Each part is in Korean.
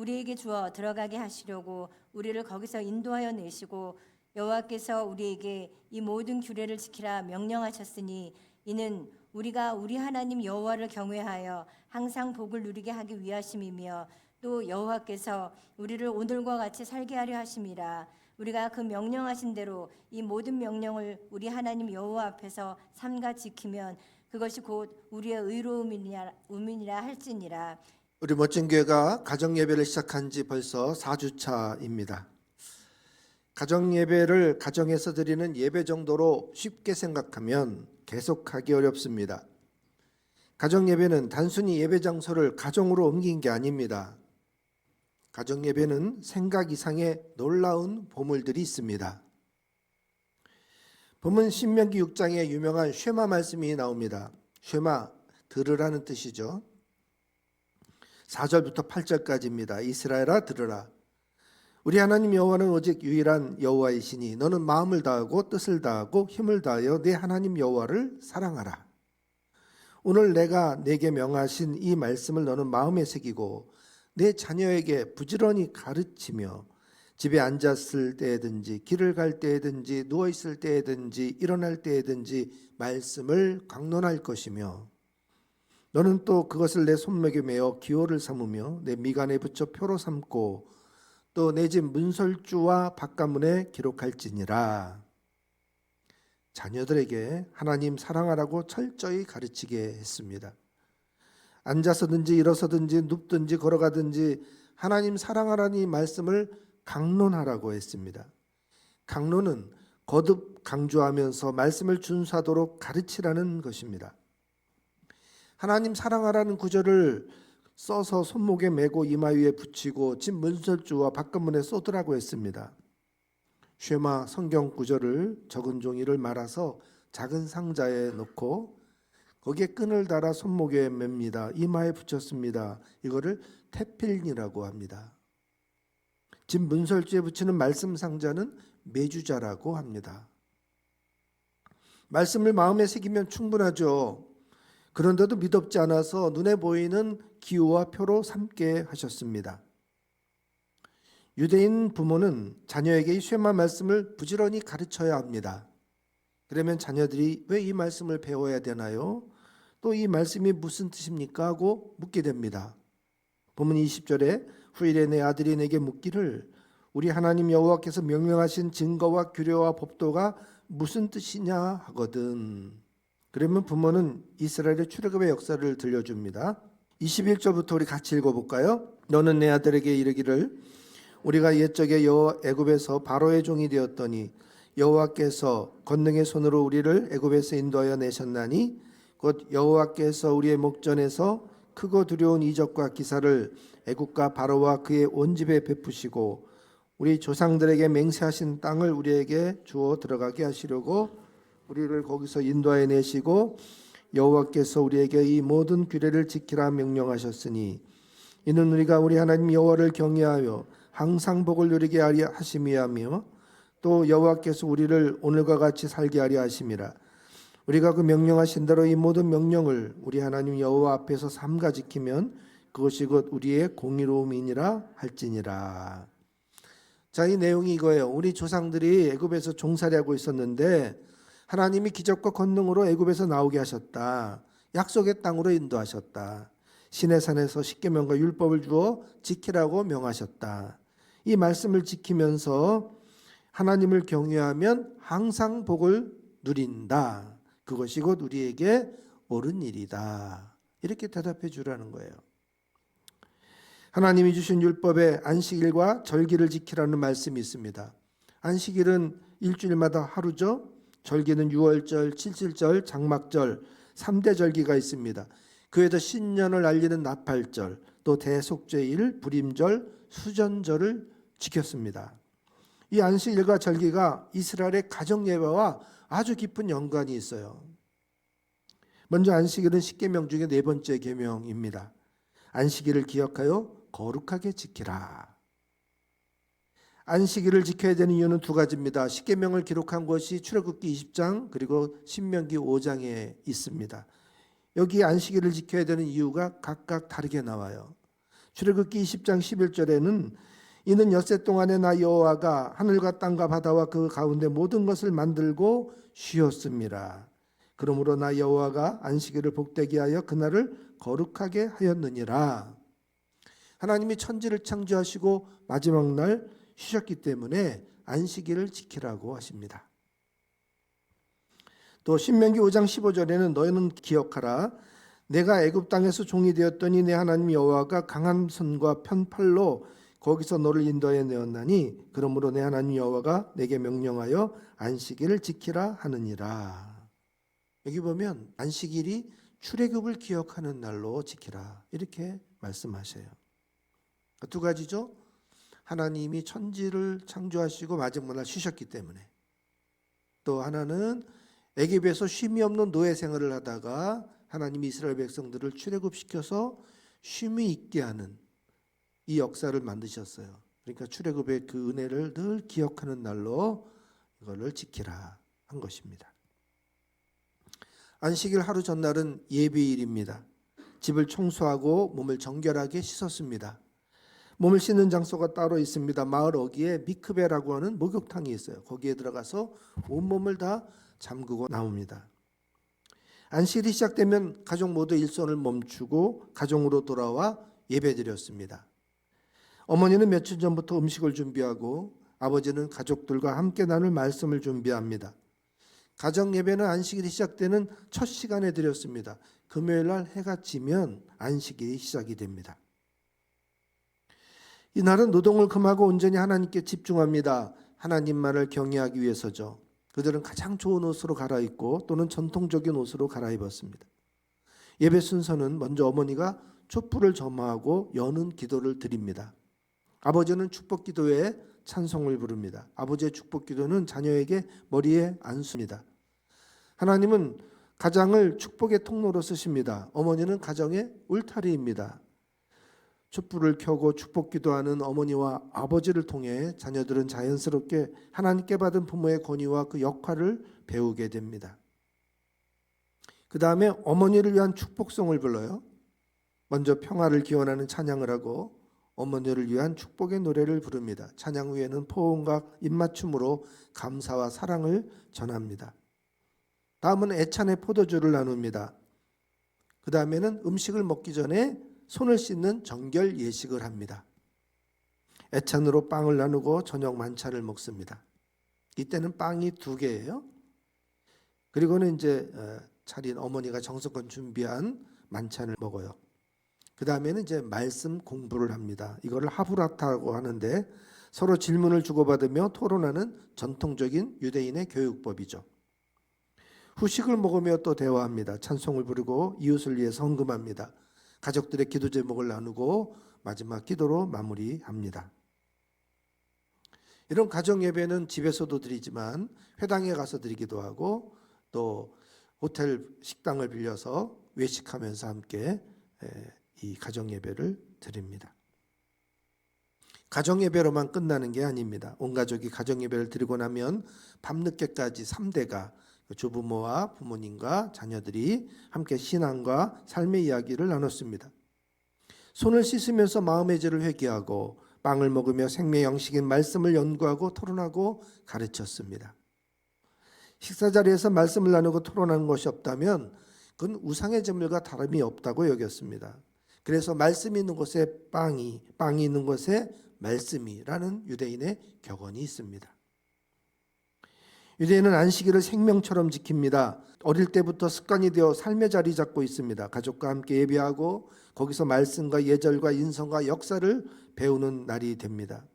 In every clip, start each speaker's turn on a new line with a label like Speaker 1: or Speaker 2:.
Speaker 1: 우리에게 주어 들어가게 하시려고 우리를 거기서 인도하여 내시고 여호와께서 우리에게 이 모든 규례를 지키라 명령하셨으니 이는 우리가 우리 하나님 여호와를 경외하여 항상 복을 누리게 하기 위하심이며 또 여호와께서 우리를 오늘과 같이 살게 하려 하심이라. 우리가 그 명령하신 대로 이 모든 명령을 우리 하나님 여호와 앞에서 삼가 지키면 그것이 곧 우리의 의로움이니라 할지니라
Speaker 2: 우리 멋진 교회가 가정 예배를 시작한 지 벌써 4주 차입니다. 가정 예배를 가정에서 드리는 예배 정도로 쉽게 생각하면 계속하기 어렵습니다. 가정 예배는 단순히 예배 장소를 가정으로 옮긴 게 아닙니다. 가정 예배는 생각 이상의 놀라운 보물들이 있습니다. 본문 신명기 6장에 유명한 쉐마 말씀이 나옵니다. 쉐마 들으라는 뜻이죠. 4절부터 8절까지입니다. 이스라엘아 들으라. 우리 하나님 여호와는 오직 유일한 여호와이시니 너는 마음을 다하고 뜻을 다하고 힘을 다하여 내 하나님 여호와를 사랑하라. 오늘 내가 내게 명하신 이 말씀을 너는 마음에 새기고 내 자녀에게 부지런히 가르치며 집에 앉았을 때든지 길을 갈 때든지 누워 있을 때든지 일어날 때든지 말씀을 강론할 것이며 너는 또 그것을 내 손목에 매어 기호를 삼으며 내 미간에 붙여 표로 삼고 또 내 집 문설주와 바깥문에 기록할지니라. 자녀들에게 하나님 사랑하라고 철저히 가르치게 했습니다. 앉아서든지 일어서든지 눕든지 걸어가든지 하나님 사랑하라니 말씀을 강론하라고 했습니다. 강론은 거듭 강조하면서 말씀을 준수하도록 가르치라는 것입니다. 하나님 사랑하라는 구절을 써서 손목에 메고 이마 위에 붙이고 집 문설주와 바깥문에 쏟으라고 했습니다. 쉐마 성경 구절을 적은 종이를 말아서 작은 상자에 넣고 거기에 끈을 달아 손목에 맵니다. 이마에 붙였습니다. 이거를 태필이라고 합니다. 집 문설주에 붙이는 말씀 상자는 매주자라고 합니다. 말씀을 마음에 새기면 충분하죠. 그런데도 믿업지 않아서 눈에 보이는 기호와 표로 삼게 하셨습니다. 유대인 부모는 자녀에게 이 쉐마 말씀을 부지런히 가르쳐야 합니다. 그러면 자녀들이 왜 이 말씀을 배워야 되나요? 또 이 말씀이 무슨 뜻입니까? 하고 묻게 됩니다. 본문 20절에 후일에 내 아들이 내게 묻기를 우리 하나님 여호와께서 명령하신 증거와 규례와 법도가 무슨 뜻이냐 하거든. 그러면 부모는 이스라엘의 출애굽의 역사를 들려줍니다. 21절부터 우리 같이 읽어볼까요? 너는 내 아들에게 이르기를 우리가 옛적에 여호와 애굽에서 바로의 종이 되었더니 여호와께서 권능의 손으로 우리를 애굽에서 인도하여 내셨나니 곧 여호와께서 우리의 목전에서 크고 두려운 이적과 기사를 애굽과 바로와 그의 온 집에 베푸시고 우리 조상들에게 맹세하신 땅을 우리에게 주어 들어가게 하시려고 우리를 거기서 인도하여 내시고 여호와께서 우리에게 이 모든 규례를 지키라 명령하셨으니 이는 우리가 우리 하나님 여호와를 경외하여 항상 복을 누리게 하려 하심이하며 또 여호와께서 우리를 오늘과 같이 살게 하려 하심이라. 우리가 그 명령하신 대로 이 모든 명령을 우리 하나님 여호와 앞에서 삼가 지키면 그것이 곧 우리의 공의로움이니라 할지니라. 자 이 내용이 이거예요. 우리 조상들이 애굽에서 종살이하고 있었는데 하나님이 기적과 권능으로 애굽에서 나오게 하셨다. 약속의 땅으로 인도하셨다. 신의 산에서 십계명과 율법을 주어 지키라고 명하셨다. 이 말씀을 지키면서 하나님을 경외하면 항상 복을 누린다. 그것이 곧 우리에게 옳은 일이다. 이렇게 대답해 주라는 거예요. 하나님이 주신 율법에 안식일과 절기를 지키라는 말씀이 있습니다. 안식일은 일주일마다 하루죠. 절기는 6월절, 7.7절, 장막절 3대 절기가 있습니다. 그 외에도 신년을 알리는 나팔절, 또 대속죄일, 불임절, 수전절을 지켰습니다. 이 안식일과 절기가 이스라엘의 가정 예배와 아주 깊은 연관이 있어요. 먼저 안식일은 십계명 중에 네 번째 계명입니다. 안식일을 기억하여 거룩하게 지키라. 안식일을 지켜야 되는 이유는 두 가지입니다. 십계명을 기록한 것이 출애굽기 20장 그리고 신명기 5장에 있습니다. 여기 안식일을 지켜야 되는 이유가 각각 다르게 나와요. 출애굽기 20장 11절에는 이는 엿새 동안에 나 여호와가 하늘과 땅과 바다와 그 가운데 모든 것을 만들고 쉬었습니다. 그러므로 나 여호와가 안식일을 복되게 하여 그날을 거룩하게 하였느니라. 하나님이 천지를 창조하시고 마지막 날 쉬셨기 때문에 안식일을 지키라고 하십니다. 또 신명기 5장 15절에는 너희는 기억하라 내가 애굽 땅에서 종이 되었더니 내 하나님 여호와가 강한 손과 편팔로 거기서 너를 인도해 내었나니 그러므로 내 하나님 여호와가 내게 명령하여 안식일을 지키라 하느니라. 여기 보면 안식일이 출애굽을 기억하는 날로 지키라 이렇게 말씀하셔요. 두 가지죠. 하나님이 천지를 창조하시고 마지막 날 쉬셨기 때문에 또 하나는 애굽에서 쉼이 없는 노예 생활을 하다가 하나님이 이스라엘 백성들을 출애굽시켜서 쉼이 있게 하는 이 역사를 만드셨어요. 그러니까 출애굽의 그 은혜를 늘 기억하는 날로 이거를 지키라 한 것입니다. 안식일 하루 전날은 예배일입니다. 집을 청소하고 몸을 정결하게 씻었습니다. 몸을 씻는 장소가 따로 있습니다. 마을 어귀에 미크베라고 하는 목욕탕이 있어요. 거기에 들어가서 온몸을 다 잠그고 나옵니다. 안식일이 시작되면 가족 모두 일손을 멈추고 가정으로 돌아와 예배드렸습니다. 어머니는 며칠 전부터 음식을 준비하고 아버지는 가족들과 함께 나눌 말씀을 준비합니다. 가정 예배는 안식일이 시작되는 첫 시간에 드렸습니다. 금요일 날 해가 지면 안식일이 시작이 됩니다. 이날은 노동을 금하고 온전히 하나님께 집중합니다. 하나님만을 경외하기 위해서죠. 그들은 가장 좋은 옷으로 갈아입고 또는 전통적인 옷으로 갈아입었습니다. 예배 순서는 먼저 어머니가 촛불을 점화하고 여는 기도를 드립니다. 아버지는 축복 기도에 찬송을 부릅니다. 아버지의 축복 기도는 자녀에게 머리에 안수입니다. 하나님은 가장을 축복의 통로로 쓰십니다. 어머니는 가정의 울타리입니다. 촛불을 켜고 축복 기도하는 어머니와 아버지를 통해 자녀들은 자연스럽게 하나님께 받은 부모의 권위와 그 역할을 배우게 됩니다. 그 다음에 어머니를 위한 축복송을 불러요. 먼저 평화를 기원하는 찬양을 하고 어머니를 위한 축복의 노래를 부릅니다. 찬양 후에는 포옹과 입맞춤으로 감사와 사랑을 전합니다. 다음은 애찬의 포도주를 나눕니다. 그 다음에는 음식을 먹기 전에 손을 씻는 정결 예식을 합니다. 애찬으로 빵을 나누고 저녁 만찬을 먹습니다. 이때는 빵이 두 개예요. 그리고는 이제 어, 차린 어머니가 정성껏 준비한 만찬을 먹어요. 그 다음에는 이제 말씀 공부를 합니다. 이거를 하브라타고 하는데 서로 질문을 주고받으며 토론하는 전통적인 유대인의 교육법이죠. 후식을 먹으며 또 대화합니다. 찬송을 부르고 이웃을 위해 성금합니다. 가족들의 기도 제목을 나누고 마지막 기도로 마무리합니다. 이런 가정 예배는 집에서도 드리지만 회당에 가서 드리기도 하고 또 호텔 식당을 빌려서 외식하면서 함께 이 가정 예배를 드립니다. 가정 예배로만 끝나는 게 아닙니다. 온 가족이 가정 예배를 드리고 나면 밤늦게까지 3대가 조부모와 부모님과 자녀들이 함께 신앙과 삶의 이야기를 나눴습니다. 손을 씻으면서 마음의 죄를 회개하고 빵을 먹으며 생명 영식인 말씀을 연구하고 토론하고 가르쳤습니다. 식사 자리에서 말씀을 나누고 토론하는 것이 없다면 그건 우상의 제물과 다름이 없다고 여겼습니다. 그래서 말씀 있는 곳에 빵이, 빵이 있는 곳에 말씀이라는 유대인의 격언이 있습니다. 유대인은 안식일을 생명처럼 지킵니다. 어릴 때부터 습관이 되어 삶의 자리 잡고 있습니다. 가족과 함께 예배하고 거기서 말씀과 예절과 인성과 역사를 배우는 날이 됩니다.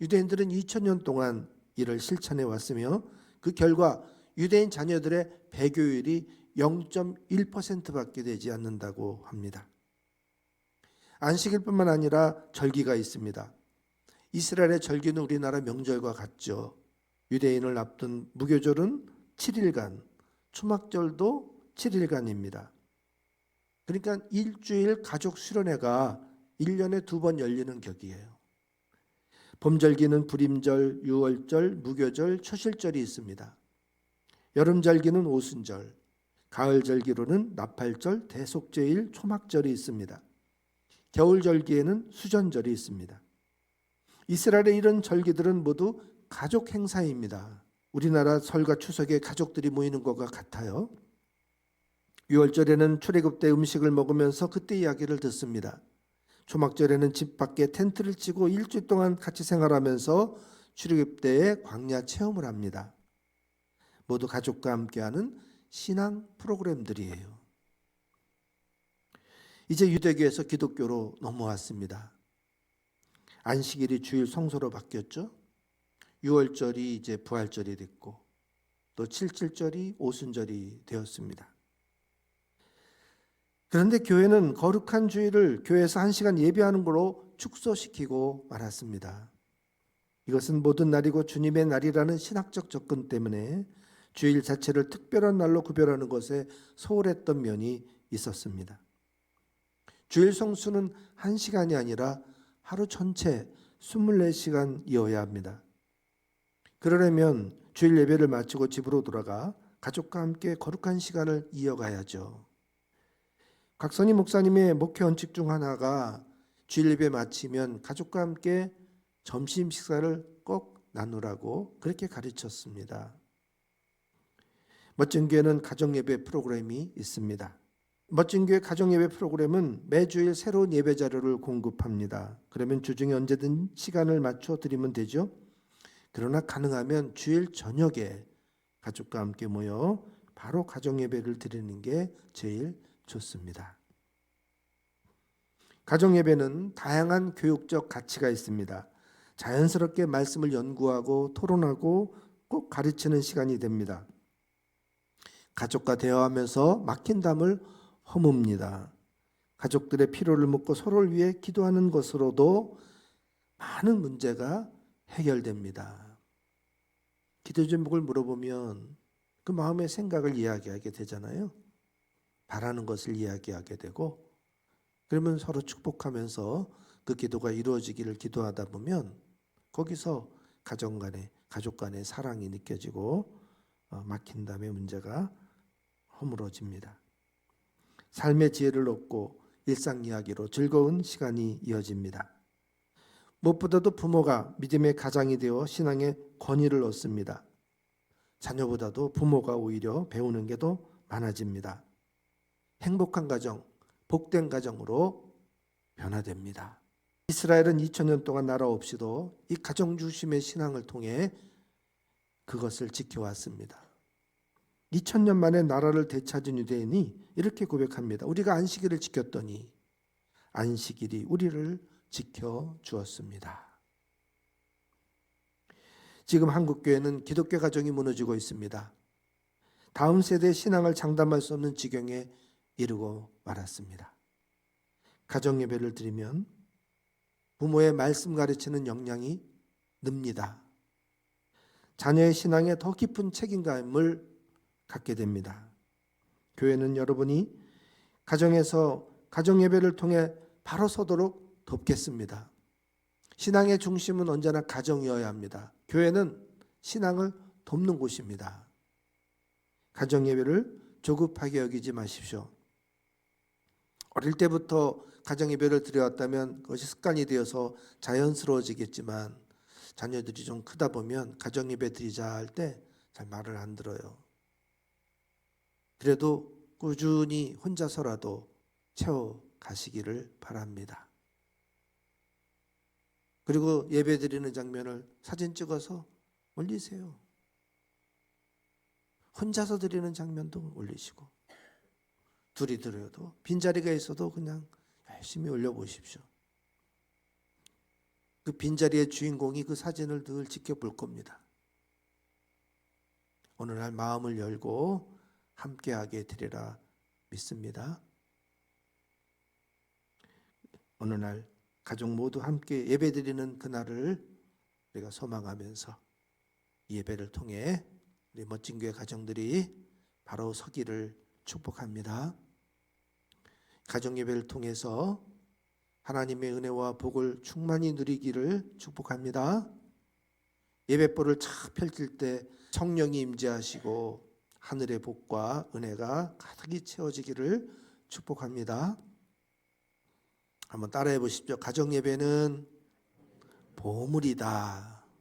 Speaker 2: 유대인들은 2000년 동안 이를 실천해 왔으며 그 결과 유대인 자녀들의 배교율이 0.1%밖에 되지 않는다고 합니다. 안식일뿐만 아니라 절기가 있습니다. 이스라엘의 절기는 우리나라 명절과 같죠. 유대인을 앞둔 무교절은 7일간, 초막절도 7일간입니다. 그러니까 일주일 가족 수련회가 1년에 두 번 열리는 격이에요. 봄절기는 불임절, 유월절, 무교절, 초실절이 있습니다. 여름절기는 오순절, 가을절기로는 나팔절, 대속제일, 초막절이 있습니다. 겨울절기에는 수전절이 있습니다. 이스라엘의 이런 절기들은 모두 가족 행사입니다. 우리나라 설과 추석에 가족들이 모이는 것과 같아요. 6월절에는 출애굽 때 음식을 먹으면서 그때 이야기를 듣습니다. 초막절에는 집 밖에 텐트를 치고 일주일 동안 같이 생활하면서 출애굽 때의 광야 체험을 합니다. 모두 가족과 함께하는 신앙 프로그램들이에요. 이제 유대교에서 기독교로 넘어왔습니다. 안식일이 주일 성소로 바뀌었죠. 6월절이 이제 부활절이 됐고 또 77절이 오순절이 되었습니다. 그런데 교회는 거룩한 주일을 교회에서 한 시간 예배하는 걸로 축소시키고 말았습니다. 이것은 모든 날이고 주님의 날이라는 신학적 접근 때문에 주일 자체를 특별한 날로 구별하는 것에 소홀했던 면이 있었습니다. 주일 성수는 한 시간이 아니라 하루 전체 24시간이어야 합니다. 그러려면 주일 예배를 마치고 집으로 돌아가 가족과 함께 거룩한 시간을 이어가야죠. 각선희 목사님의 목회 원칙 중 하나가 주일 예배 마치면 가족과 함께 점심 식사를 꼭 나누라고 그렇게 가르쳤습니다. 멋진 교회는 가정 예배 프로그램이 있습니다. 멋진 교회 가정 예배 프로그램은 매주일 새로운 예배 자료를 공급합니다. 그러면 주중에 언제든 시간을 맞춰 드리면 되죠. 그러나 가능하면 주일 저녁에 가족과 함께 모여 바로 가정 예배를 드리는 게 제일 좋습니다. 가정 예배는 다양한 교육적 가치가 있습니다. 자연스럽게 말씀을 연구하고 토론하고 꼭 가르치는 시간이 됩니다. 가족과 대화하면서 막힌 담을 허뭅니다. 가족들의 필요를 묻고 서로를 위해 기도하는 것으로도 많은 문제가 해결됩니다. 기도 제목을 물어보면 그 마음의 생각을 이야기하게 되잖아요. 바라는 것을 이야기하게 되고 그러면 서로 축복하면서 그 기도가 이루어지기를 기도하다 보면 거기서 가정 간에 가족 간의 사랑이 느껴지고 어, 막힌 담의 문제가 허물어집니다. 삶의 지혜를 얻고 일상 이야기로 즐거운 시간이 이어집니다. 무엇보다도 부모가 믿음의 가장이 되어 신앙의 권위를 얻습니다. 자녀보다도 부모가 오히려 배우는 게 더 많아집니다. 행복한 가정, 복된 가정으로 변화됩니다. 이스라엘은 2000년 동안 나라 없이도 이 가정 중심의 신앙을 통해 그것을 지켜왔습니다. 2000년 만에 나라를 되찾은 유대인이 이렇게 고백합니다. 우리가 안식일을 지켰더니 안식일이 우리를 지켜 주었습니다. 지금 한국 교회는 기독교 가정이 무너지고 있습니다. 다음 세대 신앙을 장담할 수 없는 지경에 이르고 말았습니다. 가정 예배를 드리면 부모의 말씀 가르치는 역량이 늡니다. 자녀의 신앙에 더 깊은 책임감을 갖게 됩니다. 교회는 여러분이 가정에서 가정 예배를 통해 바로 서도록 돕겠습니다. 신앙의 중심은 언제나 가정이어야 합니다. 교회는 신앙을 돕는 곳입니다. 가정 예배를 조급하게 여기지 마십시오. 어릴 때부터 가정 예배를 드려왔다면 그것이 습관이 되어서 자연스러워지겠지만 자녀들이 좀 크다 보면 가정 예배 드리자 할 때 잘 말을 안 들어요. 그래도 꾸준히 혼자서라도 채워 가시기를 바랍니다. 그리고 예배 드리는 장면을 사진 찍어서 올리세요. 혼자서 드리는 장면도 올리시고 둘이 드려도 빈자리가 있어도 그냥 열심히 올려보십시오. 그 빈자리의 주인공이 그 사진을 늘 지켜볼 겁니다. 어느 날 마음을 열고 함께하게 되리라 믿습니다. 어느 날 가족 모두 함께 예배드리는 그날을 우리가 소망하면서 이 예배를 통해 우리 멋진 교회 가정들이 바로 서기를 축복합니다. 가정 예배를 통해서 하나님의 은혜와 복을 충만히 누리기를 축복합니다. 예배보를 착 펼칠 때 성령이 임재하시고 하늘의 복과 은혜가 가득히 채워지기를 축복합니다. 한번 따라해 보십시오. 가정 예배는 보물이다.